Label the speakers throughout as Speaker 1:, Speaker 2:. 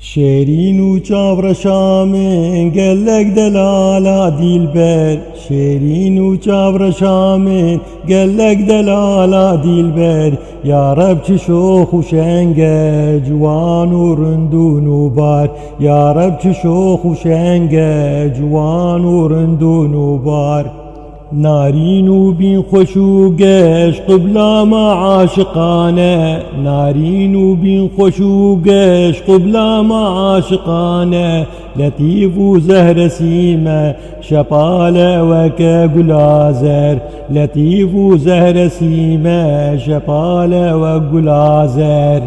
Speaker 1: Şerin uçavra şame gellek delala dilber. Şerin uçavra şame gellek delala dilber. Ya Rab çi şo huşenge cuvan urundunu bar. Ya Rab çi şo huşenge cuvan urundunu bar. شوخ و شنگ جوان و رندون و بار نارين وبين خشوقش قبلا ما عاشقانه. نارين وبين خشوقش قبلا ما عاشقانه. لطيف وزهر سيمة شبالة وكا قلازر لطيف وزهر سيمة شبالة وقلازر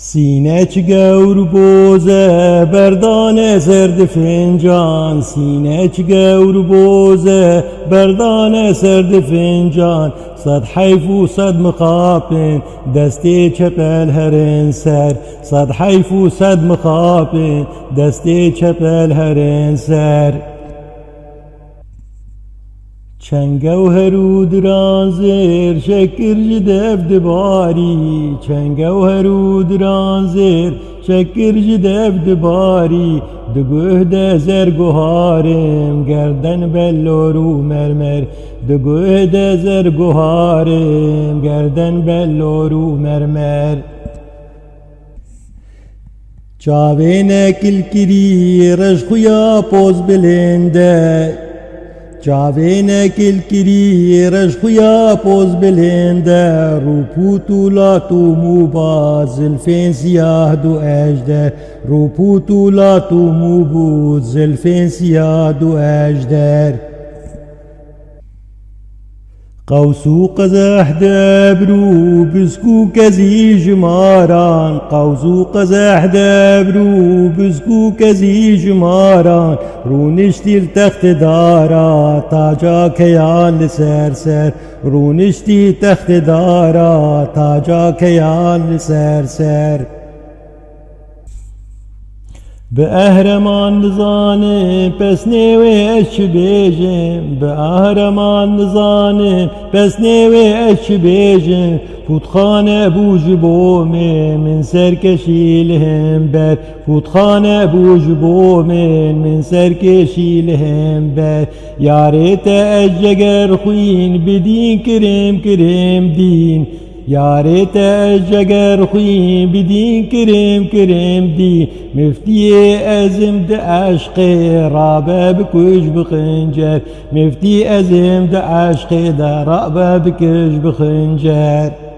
Speaker 1: سینه چه گور بوزه بردان سرد فنجان سینه چه گور بوزه بردان سرد فنجان صد حیف و صد مخاپن دستی چپل هرن سر صد حیف و صد مخاپن دستی چپل هرن سر چنگوهر و درازر شکر جدف دباری چنگوهر و درازر شکر جدف دباری دگوه ده زرگوهارم گردن بلورو مرمر دگوه ده زرگوهارم گردن بلورو مرمر چاوین کلکری رش خویا پوز بلنده چاوین کل کری رش خویا پوز بلنده رو پوتو لاتو موبا زلفین سیاه دو اجده رو پوتو لاتو قوسو قزح دبرو بسكو كزي جماران. قوسو قزح دبرو بسكو كزي جماران. رونشتي التخت دارا تاجا كيان لسر سر. رونشتي تخت دارا تاجا كيان لسر سر. به اهرمان نزانه پس نیوه اش بیجم به اهرمان نزانه پس اش بیجم فوتخانة بوج بومن من سرکشی لهم بر. فوتخانة بوج بومن من سرکشی لهم بر یارت اجگر خوین بدین کرم کرم دین. یارت جگر خوی بدین کرم کرم دی. مفتی ازم د عشق رابه بکش بخنجر. مفتی ازم د عشق د رابه بکش بخنجر.